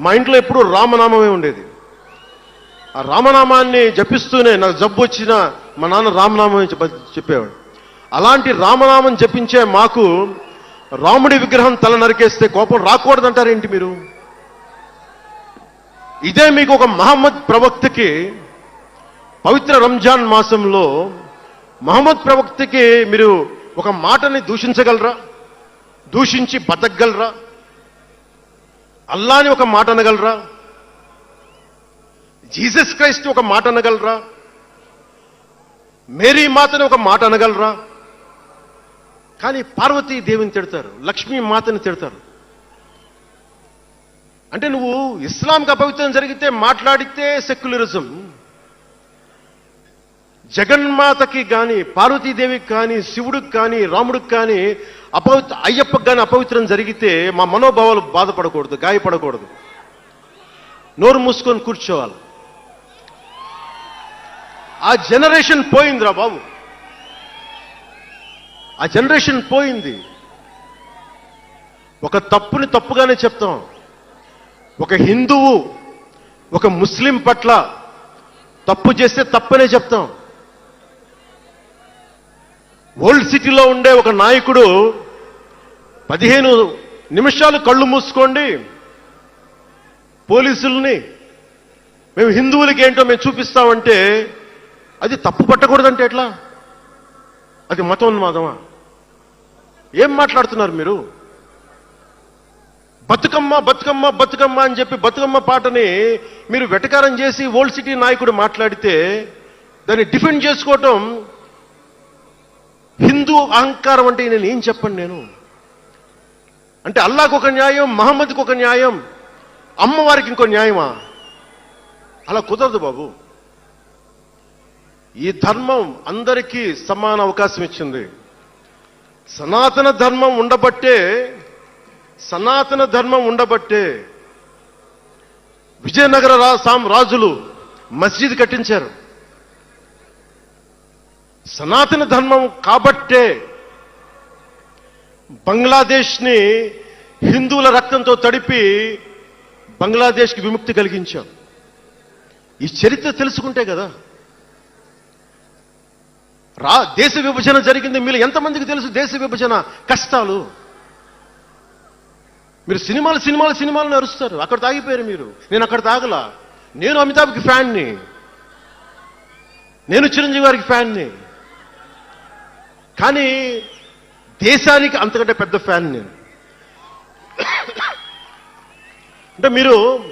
మా ఇంట్లో ఎప్పుడు రామనామమే ఉండేది. ఆ రామనామాన్ని జపిస్తూనే నాకు జబ్బు వచ్చినా మా నాన్న రామనామం చెప్ప- చెప్పేవాడు. అలాంటి రామనామం జపించే మాకు రాముడి విగ్రహం తల నరికేస్తే కోపం రాకూడదంటారేంటి మీరు? ఇదే మీకు ఒక మహమ్మద్ ప్రవక్తకి పవిత్ర రంజాన్ మాసంలో మహమ్మద్ ప్రవక్తకి మీరు ఒక మాటని దూషించగలరా? దూషించి బతకగలరా? అల్లాని ఒక మాట అనగలరా? జీసస్ క్రైస్ట్ ఒక మాట అనగలరా? మేరీ మాతని ఒక మాట అనగలరా? కానీ పార్వతీ దేవిని తిడతారు లక్ష్మీ మాతని తిడతారు. అంటే నువ్వు ఇస్లాంకి అపవిత్రం జరిగితే మాట్లాడితే సెక్యులరిజం జగన్మాతకి కానీ పార్వతీదేవికి కానీ శివుడికి కానీ రాముడికి కానీ అపవిత్ర అయ్యప్పకి కానీ అపవిత్రం జరిగితే మా మనోభావాలు బాధపడకూడదు గాయపడకూడదు. నోరు మూసుకొని కూర్చోవాలి. ఆ జనరేషన్ పోయిందిరా బాబు. ఆ జనరేషన్ పోయింది. ఒక తప్పుని తప్పుగానే చెప్తాం. ఒక హిందువు ఒక ముస్లిం పట్ల తప్పు చేస్తే తప్పనే చెప్తాం. ఓల్డ్ సిటీలో ఉండే ఒక నాయకుడు పదిహేను నిమిషాలు కళ్ళు మూసుకోండి. పోలీసుల్ని మేము హిందువులకి ఏంటో మేము చూపిస్తామంటే అది తప్పు పట్టకూడదంటే ఎట్లా? అది మతోన్మాదమా? ఏం మాట్లాడుతున్నారు మీరు? బతుకమ్మ బతుకమ్మ బతుకమ్మ అని చెప్పి బతుకమ్మ పాటని మీరు వెటకారం చేసి ఓల్డ్ సిటీ నాయకుడు మాట్లాడితే దాన్ని డిఫెండ్ చేసుకోవటం హిందూ అహంకారం అంటే నేను ఏం చెప్పండి నేను? అంటే అల్లాకు ఒక న్యాయం మహమ్మద్కి ఒక న్యాయం అమ్మవారికి ఇంకో న్యాయమా? అలా కుదరదు బాబు. ఈ ధర్మం అందరికీ సమాన అవకాశం ఇచ్చింది. సనాతన ధర్మం ఉండబట్టే సనాతన ధర్మం ఉండబట్టే విజయనగర రా సాం రాజులు మస్జిద్ కట్టించారు. సనాతన ధర్మం కాబట్టే బంగ్లాదేశ్ని హిందువుల రక్తంతో తడిపి బంగ్లాదేశ్కి విముక్తి కలిగించాం. ఈ చరిత్ర తెలుసుకుంటే కదా. రా దేశ విభజన జరిగింది మీరు ఎంతమందికి తెలుసు దేశ విభజన కష్టాలు? మీరు సినిమాలు సినిమాలు సినిమాలు నరుస్తారు అక్కడ తాగిపోయారు మీరు. నేను అక్కడ తాగలా. నేను అమితాబ్కి ఫ్యాన్ని. నేను చిరంజీవి గారికి ఫ్యాన్ని. కానీ దేశానికి అంతకంటే పెద్ద ఫ్యాన్ నేను. అంటే మీరు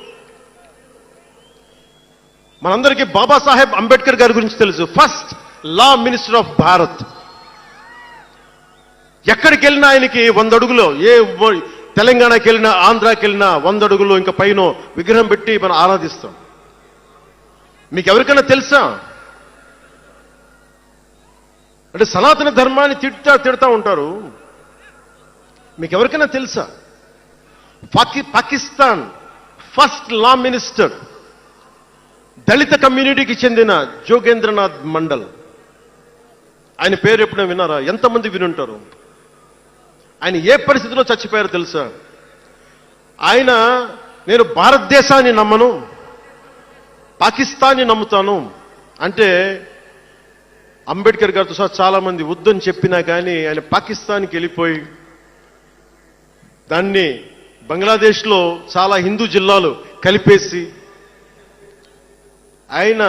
మనందరికీ బాబాసాహెబ్ అంబేద్కర్ గారి గురించి తెలుసు. First law minister of Bharat ఎక్కడికి వెళ్ళినా ఆయనకి వంద అడుగులో ఏ తెలంగాణకి వెళ్ళినా ఆంధ్రాకి వెళ్ళినా వంద అడుగులో ఇంకా పైన విగ్రహం పెట్టి మనం ఆరాధిస్తాం. మీకు ఎవరికైనా తెలుసా? అంటే సనాతన ధర్మాన్ని తిడతా తిడతా ఉంటారు. మీకు ఎవరికైనా తెలుసా? పాకి పాకిస్తాన్ ఫస్ట్ లా మినిస్టర్ దళిత కమ్యూనిటీకి చెందిన జోగేంద్రనాథ్ మండల్. ఆయన పేరు ఎప్పుడైనా విన్నారా? ఎంతమంది వినుంటారు? ఆయన ఏ పరిస్థితిలో చచ్చిపోయారో తెలుసా? ఆయన నేను భారతదేశాన్ని నమ్మను పాకిస్తాన్ని నమ్ముతాను అంటే అంబేద్కర్ గారితో సహా చాలా మంది వద్దని చెప్పినా కానీ ఆయన పాకిస్తాన్కి వెళ్ళిపోయి దాన్ని బంగ్లాదేశ్లో చాలా హిందూ జిల్లాలు కలిపేసి ఆయన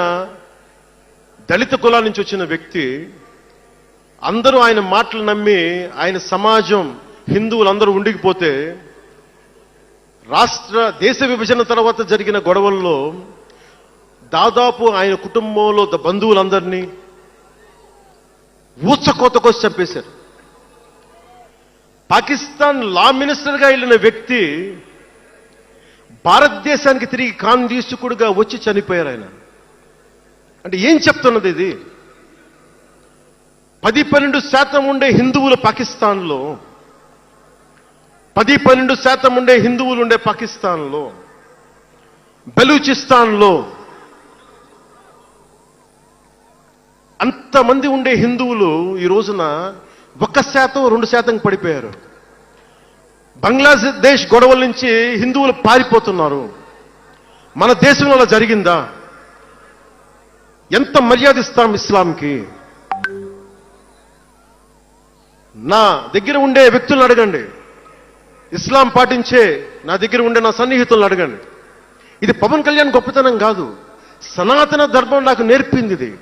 దళిత కులా నుంచి వచ్చిన వ్యక్తి అందరూ ఆయన మాటలు నమ్మి ఆయన సమాజం హిందువులందరూ ఉండికిపోతే రాష్ట్ర దేశ విభజన తర్వాత జరిగిన గొడవల్లో దాదాపు ఆయన కుటుంబంలో బంధువులందరినీ బంధువులందరినీ ఊచకోతకొచ్చి చంపేశారు. పాకిస్తాన్ లా మినిస్టర్గా వెళ్ళిన వ్యక్తి భారతదేశానికి తిరిగి కాందీసుకుడుగా వచ్చి చనిపోయారు ఆయన. అంటే ఏం చెప్తున్నది ఇది? పది పన్నెండు శాతం ఉండే హిందువులు పాకిస్తాన్లో పది పన్నెండు శాతం ఉండే హిందువులు ఉండే పాకిస్తాన్లో బలూచిస్తాన్లో అంతమంది ఉండే హిందువులు ఈ రోజున ఒక్క శాతం రెండు శాతం పడిపోయారు. బంగ్లాదేశ్ గొడవల నుంచి హిందువులు పారిపోతున్నారు. మన దేశంలో అలా జరిగిందా? ఎంత మర్యాద ఇస్తాం ఇస్లాంకి? నా దగ్గర ఉండే వ్యక్తులను అడగండి. ఇస్లాం పాటించే నా దగ్గర ఉండే నా సన్నిహితులను అడగండి. ఇది పవన్ కళ్యాణ్ గొప్పతనం కాదు. సనాతన ధర్మం నాకు నేర్పింది ఇది.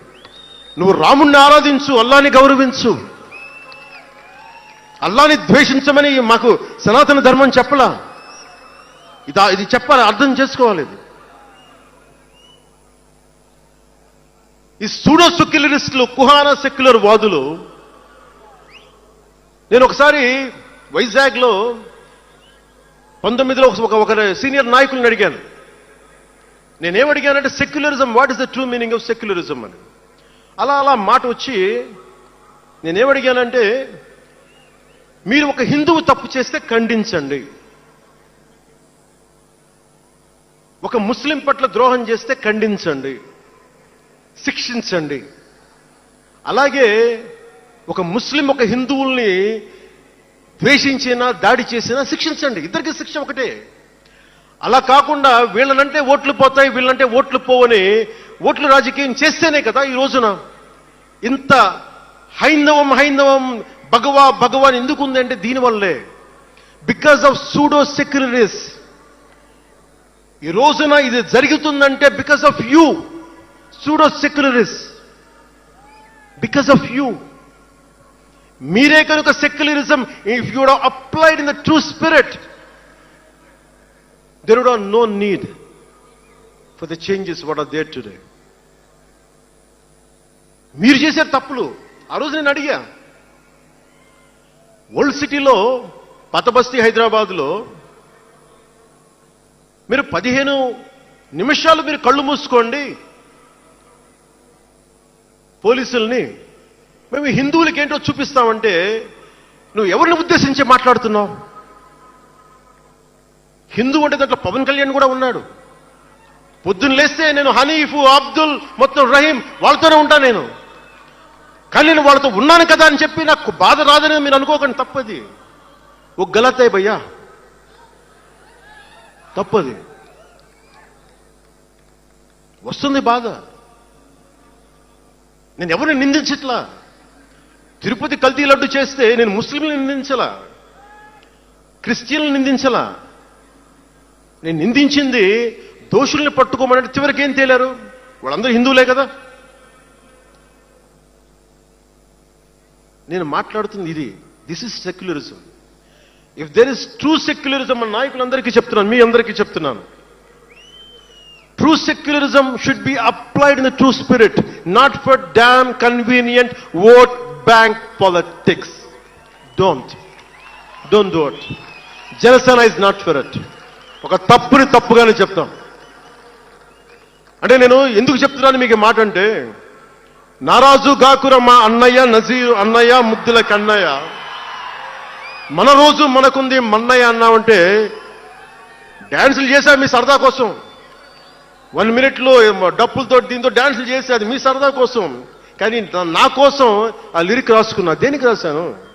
నువ్వు రాముణ్ణి ఆరాధించు అల్లాని గౌరవించు. అల్లాని ద్వేషించమని మాకు సనాతన ధర్మం చెప్పలా? ఇదా ఇది చెప్పాలి అర్థం చేసుకోవాలి ఇది. ఈ సూడో సెక్యులరిస్టులు కుహాన సెక్యులర్ వాదులు నేను ఒకసారి వైజాగ్లో పంతొమ్మిదిలో ఒక ఒక సీనియర్ నాయకుల్ని అడిగాను. నేనేమడిగానంటే secularism what is the true meaning of secularism అని. అలా అలా మాట వచ్చి నేనేమడిగానంటే మీరు ఒక హిందువు తప్పు చేస్తే ఖండించండి. ఒక ముస్లిం పట్ల ద్రోహం చేస్తే ఖండించండి. శిక్షించండి. అలాగే ఒక ముస్లిం ఒక హిందువుల్ని ద్వేషించినా దాడి చేసినా శిక్షించండి. ఇద్దరికి శిక్ష ఒకటే. అలా కాకుండా వీళ్ళనంటే ఓట్లు పోతాయి వీళ్ళంటే ఓట్లు పోవని ఓట్లు రాజకీయం చేస్తేనే కదా ఈ రోజున ఇంత హైందవం హైందవం భగవా భగవాన్ ఎందుకు ఉందంటే దీనివల్లే. బికాస్ ఆఫ్ సూడో సెక్యులరీస్ ఈ రోజున ఇది జరుగుతుందంటే because of you pseudo secularists because of you మీరే కనుక secularism if you applied in the true spirit there would no need for the changes what are there today మీరు చేసే తప్పులు. ఆ రోజు నేను అడిగా ఓల్డ్ సిటీలో పతబస్తీ హైదరాబాద్లో మీరు పదిహేను నిమిషాలు మీరు కళ్ళు మూసుకోండి. పోలీసుల్ని మేము హిందువులకి ఏంటో చూపిస్తామంటే నువ్వు ఎవరిని ఉద్దేశించి మాట్లాడుతున్నావు? హిందూ అంటే దాంట్లో పవన్ కళ్యాణ్ కూడా ఉన్నాడు. పొద్దున్న లేస్తే నేను హనీఫ్ అబ్దుల్ మొత్తం రహీం వాళ్ళతోనే ఉంటా నేను. కానీ నేను వాళ్ళతో ఉన్నాను కదా అని చెప్పి నాకు బాధ రాదని మీరు అనుకోకండి తప్పది. ఓ గలతే భయ్యా. తప్పది. వస్తుంది బాధ. నేను ఎవరిని నిందించట్లా? తిరుపతి కల్తీ లడ్డు చేస్తే నేను ముస్లింలు నిందించలా? క్రిస్టియన్లు నిందించలా? నేను నిందించింది దోషుల్ని పట్టుకోమని చివరికి ఏం తేలారు? వాళ్ళందరూ హిందువులే కదా? నేను మాట్లాడుతుంది ఇది. This is secularism if there is true secularism మన నాయకులందరికీ చెప్తున్నాను మీ అందరికీ చెప్తున్నాను. True secularism should be applied in the true spirit not for damn convenient vote bank politics don't don't do it Janasena is not for it ఒక తప్పుని తప్పుగానే చెప్తాం. అంటే నేను ఎందుకు చెప్తున్నాను మీకు మాట అంటే నారాజు గాకుర మా అన్నయ్య నజీర్ అన్నయ్య ముద్దుల కన్నయ్య. మన రోజు మనకుంది మన్నయ్య అన్నామంటే డ్యాన్సులు చేశా మీ సరదా కోసం. వన్ మినిట్లో డప్పులతో దీంతో డ్యాన్సులు చేసి అది మీ సరదా కోసం. కానీ నా- నా కోసం ఆ లిరిక్ రాసుకున్నా. దేనికి రాశాను?